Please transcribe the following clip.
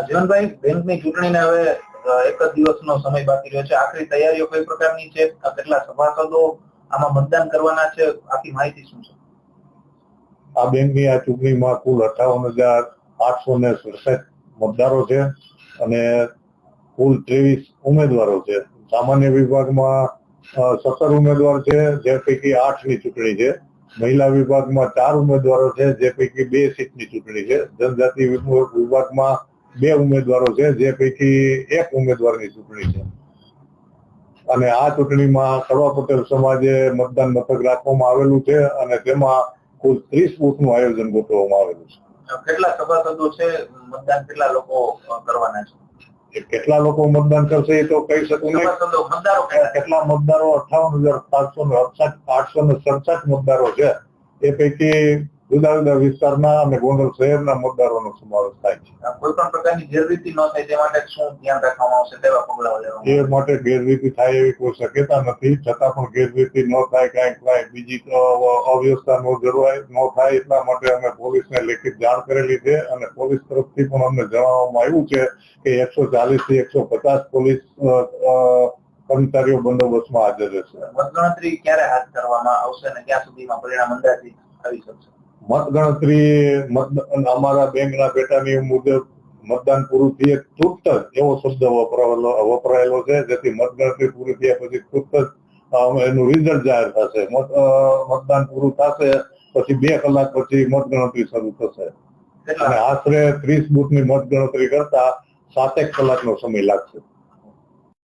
જીવનભાઈ બેંકની ચૂંટણીને હવે એક જ દિવસનો સમય બાકી રહ્યો છે. આખરી તૈયારીઓ કઈ પ્રકારની છે? કેટલા સભાસદો આમાં મતદાન કરવાના છે? આખી માહિતી શું છે? આ બેંકની આ ચૂંટણીમાં કુલ અઠાવન હજાર આઠસો ને સડસઠ મતદારો છે અને કુલ ત્રેવીસ ઉમેદવારો છે. સામાન્ય વિભાગમાં સત્તર ઉમેદવાર છે, જે પૈકી આઠની ચૂંટણી છે. મહિલા વિભાગમાં ચાર ઉમેદવારો છે, જે પૈકી બે સીટની ચૂંટણી છે. જનજાતિ વિભાગ- વિભાગમાં બે ઉમેદવારો છે જે પૈકી એક ઉમેદવારની ચૂંટણી છે. અને આ ચૂંટણીમાં કડવા પટેલ સમાજે મતદાન મથક રાખવામાં આવેલું છે અને તેમાં કુલ ત્રીસ બુથનું આયોજન ગોઠવવામાં આવેલું છે. કેટલા સભાસદો છે? મતદાન કેટલા લોકો કરવાના છે? કેટલા લોકો મતદાન કરશે એ તો કહી શકું નહીં. મતદારો કેટલા કેટલા મતદારો? અઠાવન હજાર સાતસો ને અડસઠ આઠસો ને સડસઠ મતદારો છે. એ પૈકી જુદા જુદા વિસ્તારના અને ગોંડલ શહેરના મતદારોનો સમાવેશ થાય છે. કોઈ પણ પ્રકારની ગેરરીતિ ન થાય તે માટે શું ધ્યાન રાખવામાં આવશે તેવા પગલાં લેવામાં એ માટે ગેરરીતિ થાય એવી કોઈ શક્યતા નથી. છતાં પણ ગેરરીતિ ન થાય કાંઈક કાંઈક બીજી અવ્યવસ્થા ન જળવાય ન થાય એટલા માટે અમે પોલીસને લેખિત જાણ કરેલી છે અને પોલીસ તરફથી પણ અમને જણાવવામાં આવ્યું છે કે એકસો ચાલીસથી એકસો પચાસ પોલીસ કર્મચારીઓ બંદોબસ્તમાં હાજર રહેશે. મતગણતરી ક્યારે હાથ ધરવામાં આવશે અને ક્યાં સુધીમાં પરિણામ અંદાજિત આવી શકશે? મતગણતરી મત અમારા બેંકના પેટાની મુજબ મતદાન પૂરું થયે તૃપ્ત જ એવો શબ્દ વપરાયેલો વપરાયેલો છે. જેથી મતગણતરી પૂરી થયા પછી તૃપ્ત જ એનું રિઝલ્ટ જાહેર થશે. મત મતદાન પૂરું થશે પછી બે કલાક પછી મતગણતરી શરૂ થશે. અને આશરે ત્રીસ બુથની મતગણતરી કરતા સાતેક કલાકનો સમય લાગશે.